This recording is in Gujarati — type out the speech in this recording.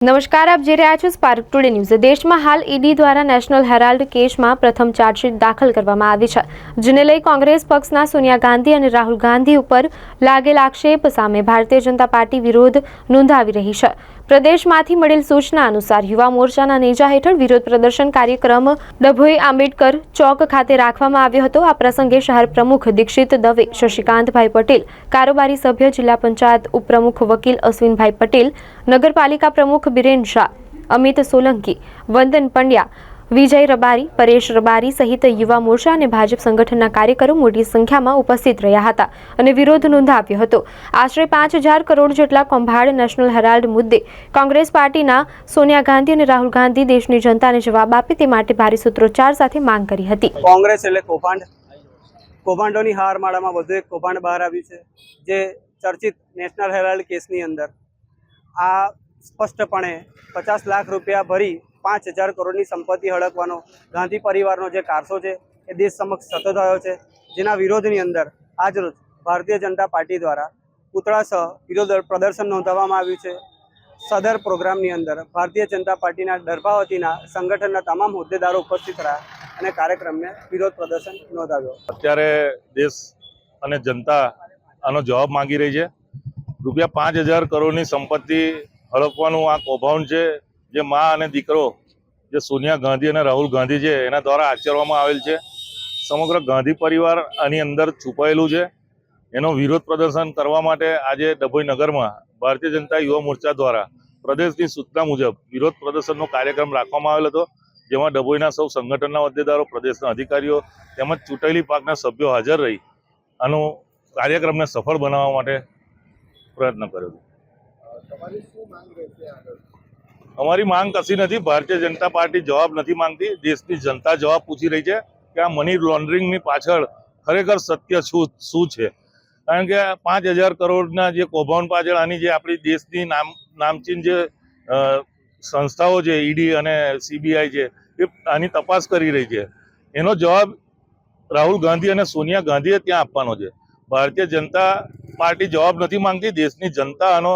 નમસ્કાર, આપ જે રહ્યા છો સ્પાર્ક ટુડે ન્યૂઝ દેશમાં હાલ ઈડી દ્વારા નેશનલ હેરાલ્ડ કેસમાં પ્રથમ ચાર્જશીટ દાખલ કરવામાં આવી છે, જેને લઈ કોંગ્રેસ પક્ષના સોનિયા ગાંધી અને રાહુલ ગાંધી ઉપર લાગેલ આક્ષેપ સામે ભારતીય જનતા પાર્ટી વિરોધ નોંધાવી રહી છે. પ્રદેશમાંથી મળેલ સૂચના અનુસાર યુવા મોરચાના નેજા હેઠળ વિરોધ પ્રદર્શન કાર્યક્રમ ડભોઈ આંબેડકર ચોક ખાતે રાખવામાં આવ્યો હતો. આ પ્રસંગે શહેર પ્રમુખ દીક્ષિત દવે, શશિકાંતભાઈ પટેલ, કારોબારી સભ્ય જિલ્લા પંચાયત ઉપપ્રમુખ વકીલ અશ્વિનભાઈ પટેલ, નગરપાલિકા પ્રમુખ બિરેન શાહ, અમિત સોલંકી, વંદન પંડ્યા, વિજય રબારી, પરેશ રબારી સહિત યુવા મોરચા અને ભાજપ સંગઠનના કાર્યકરો મોટી સંખ્યામાં ઉપસ્થિત રહ્યા હતા અને વિરોધ નોંધાવ્યો હતો. આશરે પાંચ હજાર કરોડ જેટલા કૌભાંડ નેશનલ હેરાલ્ડ મુદ્દે કોંગ્રેસ પાર્ટીના સોનિયા ગાંધી અને રાહુલ ગાંધી દેશની જનતાને જવાબ આપે તે માટે ભારે સૂત્રોચ્ચાર સાથે માંગ કરી હતી. કોંગ્રેસ એટલે કૌભાંડ. કૌભાંડોની હારમાળામાં વધુ એક કૌભાંડ બહાર આવ્યું છે, જે ચર્ચિત નેશનલ હેરાલ્ડ કેસની અંદર. આ સ્પષ્ટપણે પચાસ લાખ રૂપિયા ભરી પાંચ હજાર કરોડની સંપત્તિ હડકવાનો ગાંધી પરિવારનો જે કારસો છે એ દેશ સમક્ષ સતત થયો છે, જેના વિરોધની અંદર આજરોજ ભારતીય જનતા પાર્ટી દ્વારા પૂતળા સહ વિરોધ પ્રદર્શન નોંધાવવામાં આવ્યું છે. સદર પ્રોગ્રામની અંદર ભારતીય જનતા પાર્ટીના ડરભાવતીના સંગઠનના તમામ હોદ્દેદારો ઉપસ્થિત રહ્યા અને કાર્યક્રમને વિરોધ પ્રદર્શન નોંધાવ્યો. અત્યારે દેશ અને જનતા આનો જવાબ માંગી રહી છે. રૂપિયા પાંચ હજાર કરોડની સંપત્તિ હડપવાનું આ કૌભાંડ છે, જે મા અને દીકરો, જે સોનિયા ગાંધી અને રાહુલ ગાંધી છે, એના દ્વારા આચરવામાં આવેલ છે. સમગ્ર ગાંધી પરિવાર આની અંદર છુપાયેલું છે. એનો વિરોધ પ્રદર્શન કરવા માટે આજે ડભોઈ નગરમાં ભારતીય જનતા યુવા મોરચા દ્વારા પ્રદેશની સૂચના મુજબ વિરોધ પ્રદર્શનનો કાર્યક્રમ રાખવામાં આવેલ હતો, જેમાં ડભોઈના સૌ સંગઠનના હોદ્દેદારો પ્રદેશના અધિકારીઓ તેમજ ચૂંટાયેલી પાકના સભ્યો હાજર રહી, આનો કાર્યક્રમને સફળ બનાવવા માટે પ્રયત્ન કર્યો અમારી માંગ કશી નથી. ભારતીય જનતા પાર્ટી જવાબ નથી માંગતી. દેશની જનતા જવાબ પૂછી રહી છે કે આ મની લોન્ડરિંગની પાછળ ખરેખર સત્ય શું શું છે? કારણ કે પાંચ હજાર કરોડના જે કૌભાંડ પાછળ આની જે આપણી દેશની નામ, નામચીન જે સંસ્થાઓ છે, ઈડી અને સીબીઆઈ છે એ આની તપાસ કરી રહી છે. એનો જવાબ રાહુલ ગાંધી અને સોનિયા ગાંધીએ ત્યાં આપવાનો છે. ભારતીય જનતા પાર્ટી જવાબ નથી માંગતી. દેશની જનતા આનો